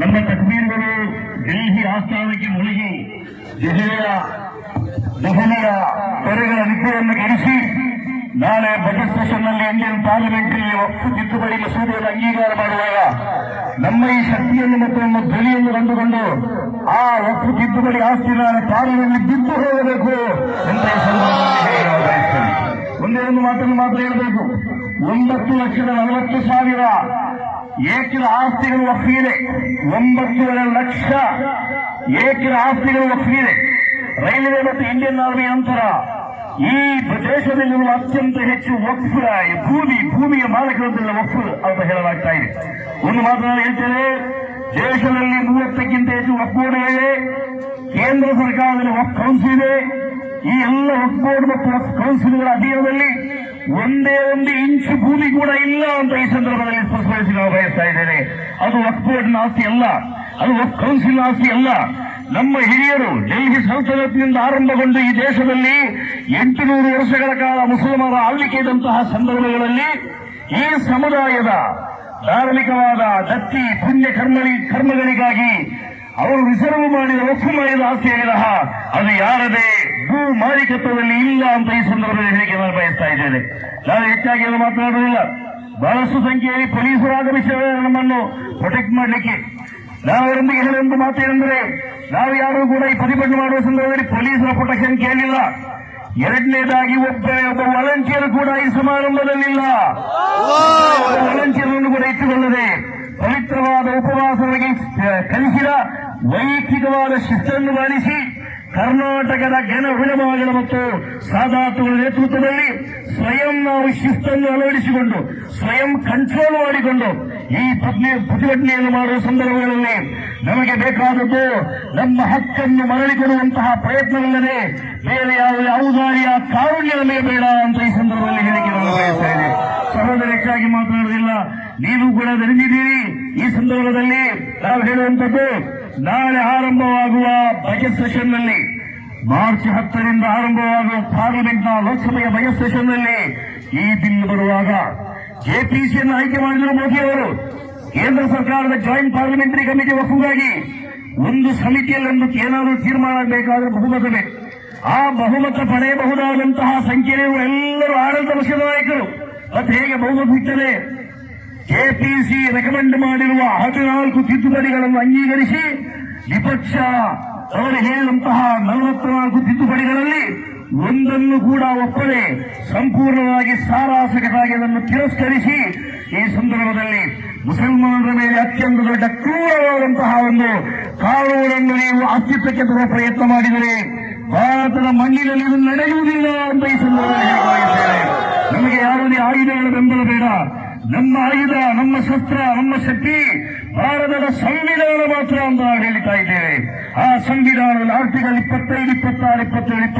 ನಮ್ಮ ತಕ್ಮೀರ್ಗಳು ಡೆಲ್ಲಿ ಆಸ್ಥಾನಕ್ಕೆ ಮುಳುಗಿ ದೆಹಲಿಯ ದೆಹಲಿಯ ತೆರೆಗಳ ನಿಪ್ಪೆಯನ್ನು ಗೆಡಿಸಿ ನಾಳೆ ಬಜೆಟ್ ಸೆಷನ್ನಲ್ಲಿ ಇಂಡಿಯನ್ ಪಾರ್ಲಿಮೆಂಟರಿ ಒಪ್ಪು ತಿದ್ದುಪಡಿ ಮಸೂದೆಯನ್ನು ಅಂಗೀಕಾರ ಮಾಡುವಾಗ ನಮ್ಮ ಈ ಶಕ್ತಿಯನ್ನು ಮತ್ತು ನಮ್ಮ ಧ್ವನಿಯನ್ನು ಕಂಡುಕೊಂಡು ಆ ಒಪ್ಪು ತಿದ್ದುಪಡಿ ಆಸ್ತಿ ನಾಳೆ ಪಾಲಿನಲ್ಲಿ ಬಿದ್ದು ಹೋಗಬೇಕು ಸಂದರ್ಭದಲ್ಲಿ ಒಂದೇ ಒಂದು ಮಾತನ್ನು ಮಾತ್ರ ಹೇಳಬೇಕು. ಒಂಬತ್ತು ಲಕ್ಷದ ನಲವತ್ತು ಸಾವಿರ ಏಕಿನ ಆಸ್ತಿಗಳು ಒಪ್ಪಿದೆ ಒಂಬತ್ತೂವರೆ ಲಕ್ಷ ಏಕಿನ ಆಸ್ತಿಗಳು ಒಪ್ಪಿದೆ ರೈಲ್ವೆ ಮತ್ತು ಇಂಡಿಯನ್ ಆರ್ಮಿ ನಂತರ ಈ ದೇಶದಲ್ಲಿರುವ ಅತ್ಯಂತ ಹೆಚ್ಚು ಒಪ್ಪು ಭೂಮಿ, ಭೂಮಿಯ ಮಾಲಕರದಲ್ಲ ಒಪ್ಪು ಅಂತ ಹೇಳಲಾಗ್ತಾ ಇದೆ. ಒಂದು ಮಾತು ನಾನು ಹೇಳ್ತೇನೆ, ದೇಶದಲ್ಲಿ ಮೂವತ್ತಕ್ಕಿಂತ ಹೆಚ್ಚು ಒಕ್ಕೂಟ ಇದೆ ಕೇಂದ್ರ ಸರ್ಕಾರದಲ್ಲಿ ಒಫ್ ಕೌನ್ಸಿಲ್ ಇದೆ. ಈ ಎಲ್ಲ ಒಪ್ಪೋಡ್ ಮತ್ತು ಕೌನ್ಸಿಲ್ಗಳ ಅಧೀನದಲ್ಲಿ ಒಂದೇ ಒಂದು ಇಂಚು ಭೂಮಿ ಕೂಡ ಇಲ್ಲ ಅಂತ ಈ ಸಂದರ್ಭದಲ್ಲಿ ನಾವು ಬಯಸ್ತಾ ಇದ್ದೇನೆ. ಅದು ವಕ್ಫ್ ಬೋರ್ಡ್ನ ಆಸ್ತಿ ಅಲ್ಲ. ಅದು ವಕ್ಫ್ ಕೌನ್ಸಿಲ್ ಆಸ್ತಿ ಅಲ್ಲ. ನಮ್ಮ ಹಿರಿಯರು ಡೆಲ್ಲಿ ಸಲ್ತನತ್ನಿಂದ ಆರಂಭಗೊಂಡು ಈ ದೇಶದಲ್ಲಿ ಎಂಟುನೂರು ವರ್ಷಗಳ ಕಾಲ ಮುಸಲ್ಮಾನರ ಆಳ್ವಿಕೆ ಇದ್ದಂತಹ ಸಂದರ್ಭಗಳಲ್ಲಿ ಈ ಸಮುದಾಯದ ಧಾರ್ಮಿಕವಾದ ದತ್ತಿ ಪುಣ್ಯ ಕರ್ಮಳಿ ಕರ್ಮಗಳಿಗಾಗಿ ಅವರು ರಿಸರ್ವ್ ಮಾಡಿದ, ಒಪ್ಪು ಮಾಡಿದ ವಿನಃ ಅದು ಯಾರದೇ ಭೂ ಮಾಲೀಕತ್ವದಲ್ಲಿ ಇಲ್ಲ ಅಂತ ಈ ಸಂದರ್ಭದಲ್ಲಿ ಹೇಳಿಕೆ ನಾನು ಬಯಸ್ತಾ ಇದ್ದೇನೆ. ನಾನು ಹೆಚ್ಚಾಗಿ ಮಾತನಾಡುವುದಿಲ್ಲ. ಬಹಳಷ್ಟು ಸಂಖ್ಯೆಯಲ್ಲಿ ಪೊಲೀಸರು ಆಗಮಿಸಿದ್ದಾರೆ ನಮ್ಮನ್ನು ಪ್ರೊಟೆಕ್ಟ್ ಮಾಡಲಿಕ್ಕೆ. ನಾವು ಅವರೊಂದಿಗೆ ಮಾತು ಮಾತೇನೆಂದರೆ, ನಾವು ಯಾರು ಕೂಡ ಈ ಪ್ರತಿಭಟನೆ ಮಾಡುವ ಸಂದರ್ಭದಲ್ಲಿ ಪೊಲೀಸರ ಪ್ರೊಟೆಕ್ಷನ್ ಕೇಳಿಲ್ಲ. ಎರಡನೇದಾಗಿ ಒಬ್ಬ ಒಬ್ಬ ವಾಲಂಟಿಯರ್ ಕೂಡ ಈ ಸಮಾರಂಭದಲ್ಲಿಲ್ಲ. ವಾಲಂಟಿಯರನ್ನು ಕೂಡ ಇಟ್ಟುಕೊಳ್ಳದೆ ಪವಿತ್ರವಾದ ಉಪವಾಸವಾಗಿ ಕಲಿಸಿದ ವೈಯಕ್ತಿಕವಾದ ಶಿಸ್ತನ್ನು ಪಾಲಿಸಿ ಕರ್ನಾಟಕದ ಘನ ಉಳಮಗಳ ಮತ್ತು ಸಾಧಾತುಗಳ ನೇತೃತ್ವದಲ್ಲಿ ನಾವು ಶಿಸ್ತನ್ನು ಅಳವಡಿಸಿಕೊಂಡು, ಸ್ವಯಂ ಕಂಟ್ರೋಲ್ ಮಾಡಿಕೊಂಡು ಈ ಪ್ರತಿಭಟನೆಯನ್ನು ಮಾಡುವ ಸಂದರ್ಭಗಳಲ್ಲಿ ನಮಗೆ ಬೇಕಾದದ್ದು ನಮ್ಮ ಹಕ್ಕನ್ನು ಮರಳಿಕೊಡುವಂತಹ ಪ್ರಯತ್ನವಿಲ್ಲದೆ ಬೇರೆ ಯಾವ ಔದಾರ್ಯ ಬೇಡ ಅಂತ ಈ ಸಂದರ್ಭದಲ್ಲಿ ಹೇಳಿಕೆ ನಾನು ಬಯಸ್ತಾ ಹೆಚ್ಚಾಗಿ ಮಾತನಾಡುವುದಿಲ್ಲ. ನೀವು ಕೂಡ ನೆನೆದಿದ್ದೀರಿ. ಈ ಸಂದರ್ಭದಲ್ಲಿ ನಾವು ಹೇಳುವಂಥದ್ದು, ನಾಳೆ ಆರಂಭವಾಗುವ ಬಜೆಟ್ ಸೆಷನ್ನಲ್ಲಿ ಮಾರ್ಚ್ ಹತ್ತರಿಂದ ಆರಂಭವಾಗುವ ಪಾರ್ಲಿಮೆಂಟ್ನ ಲೋಕಸಭೆಯ ಬಜೆಟ್ ಸೆಷನ್ನಲ್ಲಿ ಈ ಬಿಲ್ ಬರುವಾಗ ಜೆಪಿಸಿಯನ್ನು ಆಯ್ಕೆ ಮಾಡಿದರು ಮೋದಿ ಅವರು. ಕೇಂದ್ರ ಸರ್ಕಾರದ ಜಾಯಿಂಟ್ ಪಾರ್ಲಿಮೆಂಟರಿ ಕಮಿಟಿ ಒಪ್ಪುಗಾಗಿ ಒಂದು ಸಮಿತಿಯಲ್ಲೊಂದು ಏನಾದರೂ ತೀರ್ಮಾನ ಬೇಕಾದರೆ ಬಹುಮತವೇ ಆ ಬಹುಮತ ಪಡೆಯಬಹುದಾದಂತಹ ಸಂಖ್ಯೆಯು ಎಲ್ಲರೂ ಆಡಳಿತ ಪಕ್ಷದ ನಾಯಕರು. ಮತ್ತೆ ಹೇಗೆ ಬಹುಮತ ಸಿಗ್ತದೆ? ಕೆಪಿಸಿ ರೆಕಮೆಂಡ್ ಮಾಡಿರುವ ಹದಿನಾಲ್ಕು ತಿದ್ದುಪಡಿಗಳನ್ನು ಅಂಗೀಕರಿಸಿ, ವಿಪಕ್ಷ ಅವರು ಹೇಳಿದಂತಹ ನಲವತ್ನಾಲ್ಕು ತಿದ್ದುಪಡಿಗಳಲ್ಲಿ ಒಂದನ್ನು ಕೂಡ ಒಪ್ಪದೆ ಸಂಪೂರ್ಣವಾಗಿ ಸಾರಾಸಕಟಾಗಿ ಅದನ್ನು ತಿರಸ್ಕರಿಸಿ ಈ ಸಂದರ್ಭದಲ್ಲಿ ಮುಸಲ್ಮಾನರ ಮೇಲೆ ಅತ್ಯಂತ ದೊಡ್ಡ ಕ್ರೂರವಾದಂತಹ ಒಂದು ಕಾನೂನನ್ನು ನೀವು ಅಸ್ತಿತ್ವಕ್ಕೆ ತರುವ ಪ್ರಯತ್ನ ಮಾಡಿದರೆ ಭಾರತದ ಮಣ್ಣಿನಲ್ಲಿ ಇದು ನಡೆಯುವುದಿಲ್ಲ ಅಂತ ಈ ಸಂದರ್ಭದಲ್ಲಿ ನಮಗೆ ಯಾವುದೇ ಆಯುಧಗಳ ಬೆಂಬಲ ಬೇಡ. ನಮ್ಮ ಆಯುಧ, ನಮ್ಮ ಶಸ್ತ್ರ, ನಮ್ಮ ಶಕ್ತಿ ಭಾರತದ ಸಂವಿಧಾನ ಮಾತ್ರ ಅಂತ ನಾವು ಹೇಳ್ತಾ ಆ ಸಂವಿಧಾನದಲ್ಲಿ ಆರ್ಟಿಕಲ್ ಇಪ್ಪತ್ತೈದು ಇಪ್ಪತ್ತಾರು ಇಪ್ಪತ್ತೇಳು ಇಪ್ಪತ್ತು